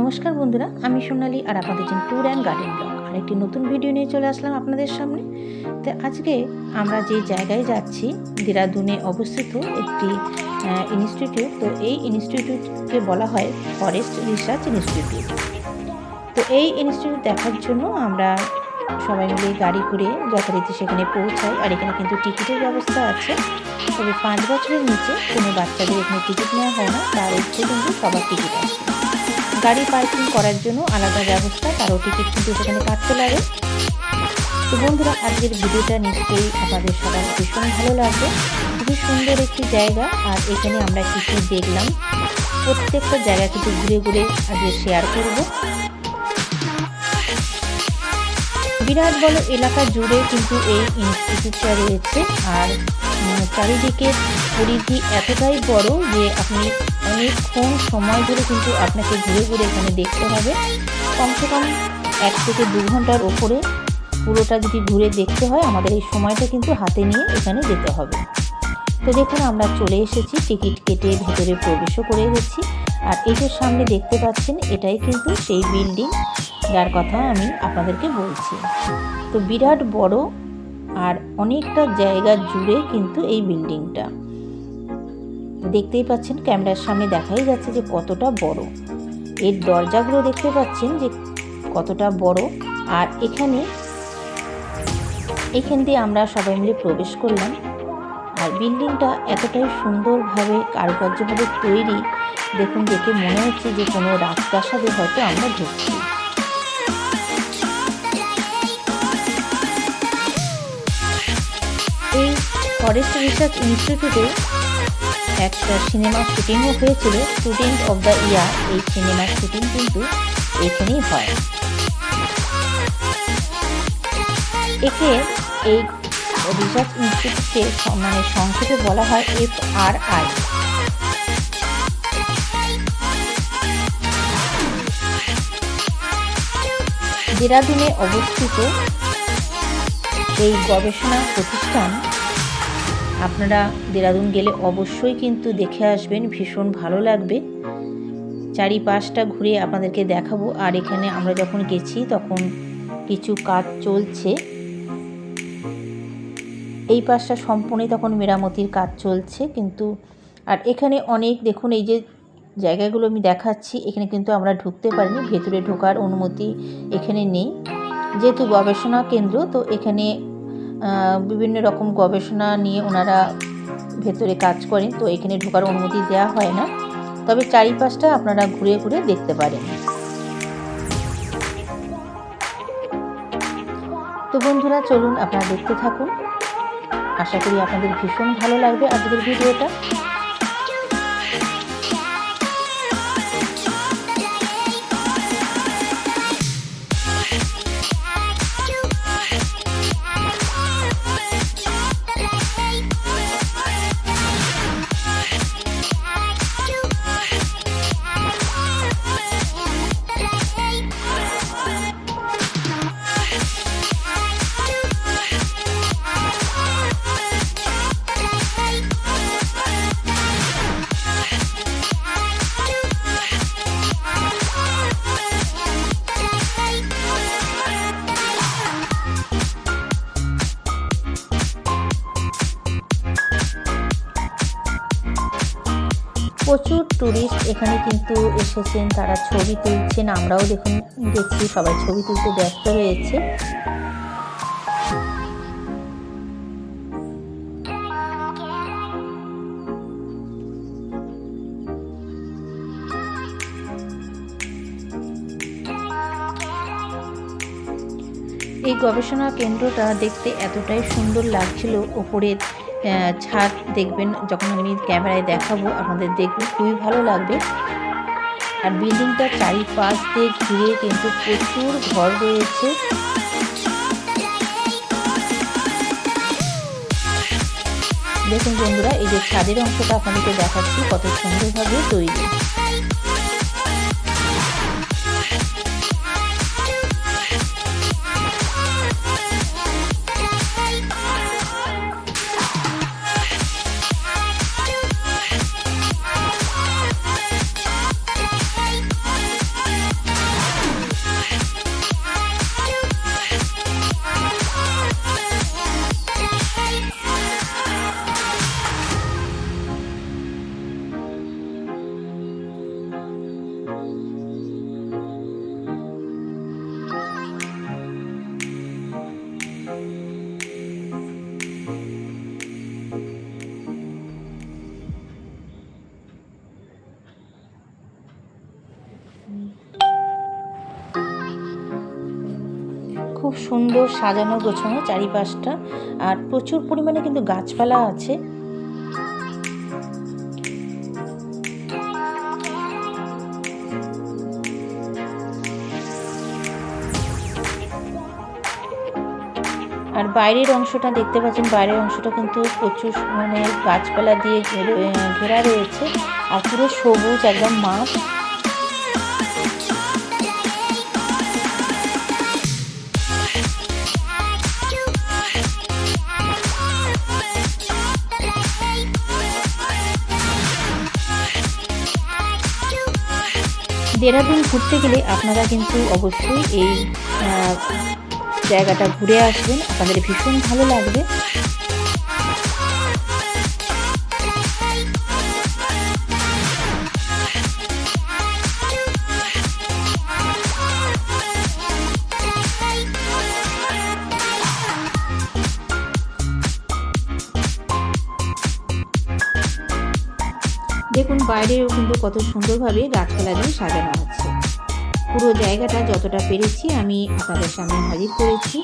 নমস্কার বন্ধুরা, আমি সোনালি আর আপনাদের জন্য ট্যুর অ্যান্ড গার্ডেন ব্লগ আর একটি নতুন ভিডিও নিয়ে চলে আসলাম আপনাদের সামনে। তো আজকে আমরা যে জায়গায় যাচ্ছি, দেরাদুনে অবস্থিত একটি ইনস্টিটিউট তো এই ইনস্টিটিউটকে বলা হয় ফরেস্ট রিসার্চ ইনস্টিটিউট তো এই ইনস্টিটিউট দেখার জন্য আমরা সবাই মিলে গাড়ি করে যথারীতি সেখানে পৌঁছাই, আর এখানে কিন্তু টিকিটের ব্যবস্থা আছে। তবে পাঁচ বছরের নিচে কোনো বাচ্চাদের এখানে টিকিট নেওয়া হয় না, তার হচ্ছে কিন্তু সবার টিকিট আছে গাড়ি পার্কিং করার জন্য আলাদা ব্যবস্থা তারও টিকিট কিন্তু সেখানে কাটতে লাগে তো বন্ধুরা, আজকের ভিডিওটা নিশ্চয়ই আপনাদের সবার ভীষণ ভালো লাগবে। খুবই সুন্দর একটি জায়গা, আর এখানে আমরা কিছু দেখলাম। প্রত্যেকটা জায়গা কিন্তু ঘুরে ঘুরে আজকে শেয়ার করব। বিরাট বড় এলাকা জুড়ে কিন্তু এই ইনস্টিটিউটটা রয়েছে, আর চারিদিকে পরিধি এতটাই বড় যে আপনি অনেকক্ষণ সময় ধরে কিন্তু আপনাকে ঘুরে ঘুরে এখানে দেখতে হবে। কমসে কম এক থেকে দু ঘণ্টার ওপরে পুরোটা যদি ঘুরে দেখতে হয়, আমাদের এই সময়টা কিন্তু হাতে নিয়ে এখানে যেতে হবে। তো দেখুন, আমরা চলে এসেছি, টিকিট কেটে ভেতরে প্রবেশও করে গেছি আর যে সামনে দেখতে পাচ্ছেন, এটাই কিন্তু সেই বিল্ডিং যার কথা আমি আপনাদেরকে বলছি। তো বিরাট বড় আর অনেকটা জায়গা জুড়ে কিন্তু এই বিল্ডিংটা। দেখতেই পাচ্ছেন ক্যামেরার সামনে দেখাই যাচ্ছে যে কতটা বড়। এর দরজাগুলো দেখতে পাচ্ছেন যে কতটা বড়। আর এখানে, এখান দিয়ে আমরা সবাই মিলে প্রবেশ করলাম। আর বিল্ডিংটা এতটাই সুন্দরভাবে, কারুকার্যভাবে তৈরি। দেখুন দেখে মনে হচ্ছে যে কোনো রাজপ্রাসাদে হয়তো আমরা ঢুকছি। এই ফরেস্ট রিসার্চ ইনস্টিটিউটে একটা সিনেমা শুটিংও হয়েছিল স্টুডেন্ট অফ দ্য ইয়ার এই সিনেমার শুটিং কিন্তু এখানেই হয়। একে এই রিসার্চ ইনস্টিটিউটকে মানে সংক্ষেপে বলা হয় এফ আর আই দেরাদুনে অবস্থিত এই গবেষণা প্রতিষ্ঠান আপনারা দেরাদুন গেলে অবশ্যই কিন্তু দেখে আসবেন, ভীষণ ভালো লাগবে। চারিপাশটা ঘুরে আপনাদেরকে দেখাবো। আর এখানে আমরা যখন গেছি, তখন কিছু কাজ চলছে। এই পাশটা সম্পূর্ণই তখন মেরামতির কাজ চলছে, কিন্তু আর এখানে অনেক, দেখুন, এই যে জায়গাগুলো আমি দেখাচ্ছি, এখানে কিন্তু আমরা ঢুকতে পারিনি, ভেতরে ঢোকার অনুমতি এখানে নেই। যেহেতু গবেষণা কেন্দ্র, তো এখানে বিভিন্ন রকম গবেষণা নিয়ে ওনারা ভেতরে কাজ করেন, তো এখানে ঢোকার অনুমতি দেওয়া হয় না। তবে চারিপাশটা আপনারা ঘুরে ঘুরে দেখতে পারেন। তো বন্ধুরা, চলুন আপনারা দেখতে থাকুন। আশা করি আপনাদের ভীষণ ভালো লাগবে আজকের ভিডিওটা। প্রচুর ট্যুরিস্ট এখানে কিন্তু এসেছেন, তারা ছবি তুলছেন, আমরাও দেখুন, গেছি, সবাই ছবি তুলতে ব্যস্ত রয়েছে। এই গবেষণা কেন্দ্রটা দেখতে এতটাই সুন্দর লাগছিল, ওপরের ছাদ দেখবেন, যখন আমি ক্যামেরায় দেখাবো, আপনাদের দেখব খুবই ভালো লাগবে। আর বিল্ডিংটা চারিপাশ দিয়ে ঘিরে কিন্তু প্রচুর ঘর রয়েছে। দেখুন বন্ধুরা, এই যে ছাদের অংশটা আপনাদেরকে দেখাচ্ছি, কত সুন্দরভাবে তৈরি। সুন্দর সাজানো গোছানো চারিপাশটা আর প্রচুর পরিমাণে কিন্তু গাছপালা আছে। আর বাইরের অংশটা দেখতে পাচ্ছেন, বাইরের অংশটা কিন্তু প্রচুর মানে গাছপালা দিয়ে ঘেরে- রয়েছে আর পুরো সবুজ একদম মাঠ। দেরাদুন ঘুরতে গেলে আপনারা কিন্তু অবশ্যই এই জায়গাটা ঘুরে আসবেন। আপনাদের ভীষণ ভালো লাগবে। দেখুন বাইরেও কিন্তু কত সুন্দরভাবে গাছপালা দিয়ে সাজানো হচ্ছে। পুরো জায়গাটা যতটা পেরেছি আমি আপনাদের সামনে হাজির করেছি।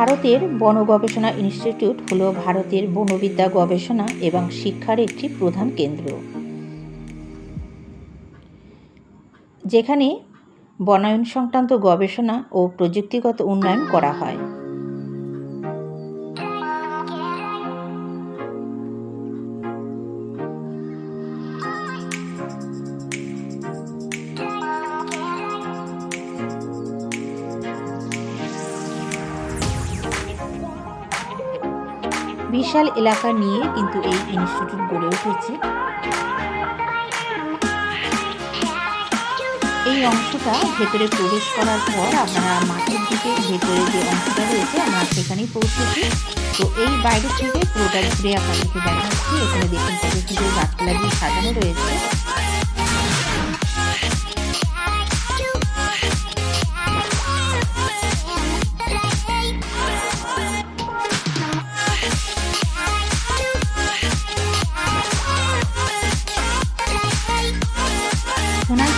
ভারতের বন গবেষণা ইনস্টিটিউট হল ভারতের বনবিদ্যা গবেষণা এবং শিক্ষার একটি প্রধান কেন্দ্র। যেখানে বনায়ন সংক্রান্ত গবেষণা ও প্রযুক্তিগত উন্নয়ন করা হয়। বিশাল এলাকা নিয়ে কিন্তু এই ইনস্টিটিউট গড়ে উঠেছে। এই অংশটা ভেতরে প্রবেশ করার পর আপনারা মাঠের দিকে ভেতরে যে অংশটা রয়েছে, আমরা সেখানেই পৌঁছেছি তো এই বাইরে থেকে পুরোটা ঘুরে আপনাদেরকে দেখাচ্ছি। এখানে দেখুন কত সুন্দর গাছপালা দিয়ে সাজানো রয়েছে।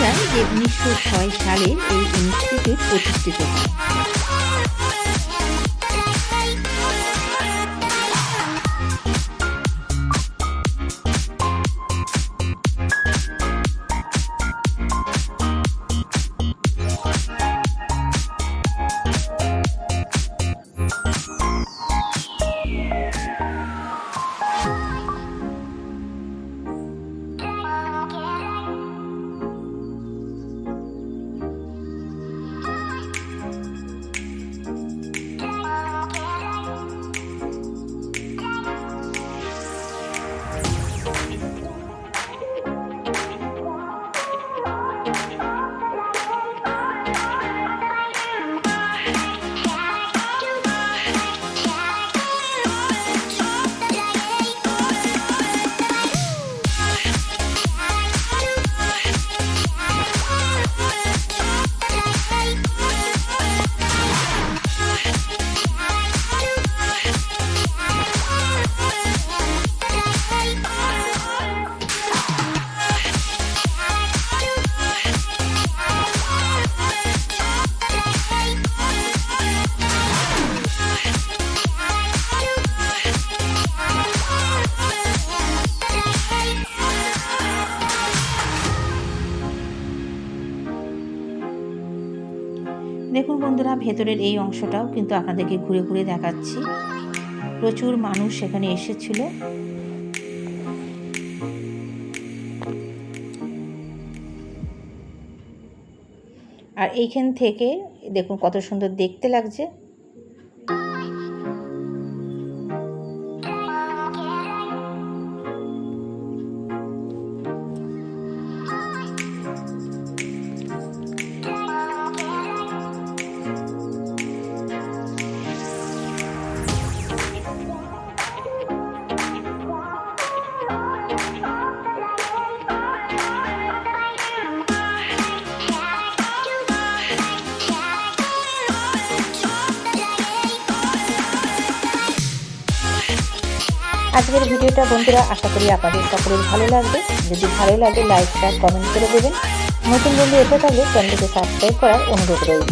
যায় যে উনিশশো ছয় সালে এই ইনস্টিটিউট প্রতিষ্ঠিত হয় বন্ধুরা, ভেতরের এই অংশটাও কিন্তু আপনাদেরকে ঘুরে ঘুরে দেখাচ্ছি। প্রচুর মানুষ সেখানে এসেছিল। আর এইখান থেকে দেখুন কত সুন্দর দেখতে লাগছে। আজকের ভিডিওটা বন্ধুরা, আশা করি আপনাদের সকলের ভালো লাগবে। যদি ভালো লাগে, লাইক শেয়ার কমেন্ট করে দেবেন। নতুন বন্ধু এটা থাকলে চ্যানেলটিকে সাবস্ক্রাইব করার অনুরোধ রইল।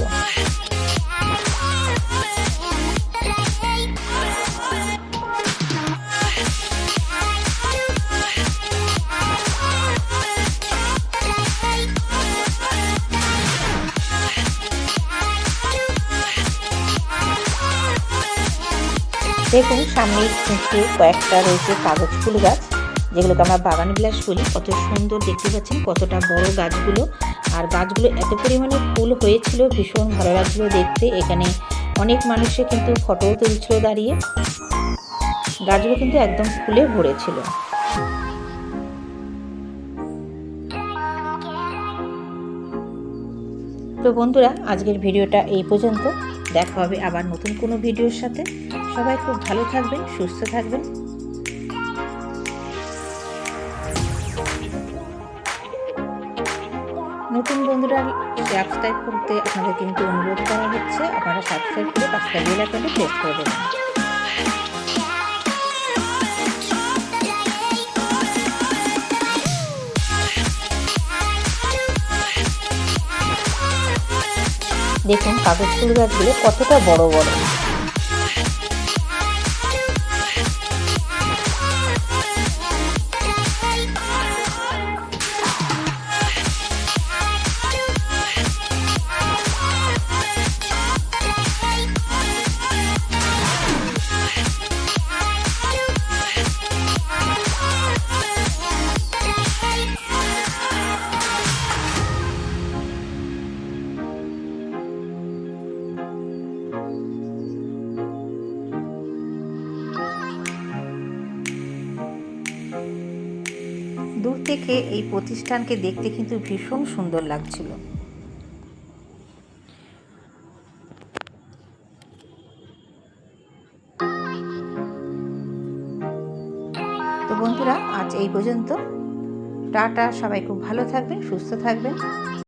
দেখুন, সামনে কিন্তু কয়েকটা রয়েছে কাগজ ফুল গাছ, যেগুলোকে আমরা বাগান বিলাস বলি। কত সুন্দর দেখতে পাচ্ছেন, কতটা বড় গাছগুলো। আর গাছগুলো এত পরিমাণে ফুল হয়েছিল, ভীষণ ভালো লাগছিল দেখতে। এখানে অনেক মানুষে কিন্তু ফটোও তুলছিল দাঁড়িয়ে। গাছগুলো কিন্তু একদম ফুলে ভরেছিল। তো বন্ধুরা, আজকের ভিডিওটা এই পর্যন্ত। দেখা হবে আবার নতুন কোনো ভিডিওর সাথে। সবাই খুব ভালো থাকবেন, সুস্থ থাকবেন। নতুন বন্ধুরা সাবস্ক্রাইব করতে আপনাদের কিন্তু অনুরোধ করা হচ্ছে। আপনারা সাবস্ক্রাইব করে পাঁচটা বেল আইকনটি প্রেস করে দেবেন। দেখুন কাগজ ফুল গাছগুলো কতটা বড় বড়। থেকে এই প্রতিষ্ঠানকে দেখতে কিন্তু ভীষণ সুন্দর লাগছিল। তো বন্ধুরা, আজ এই পর্যন্ত। টাটা, সবাই খুব ভালো থাকবেন, সুস্থ থাকবেন।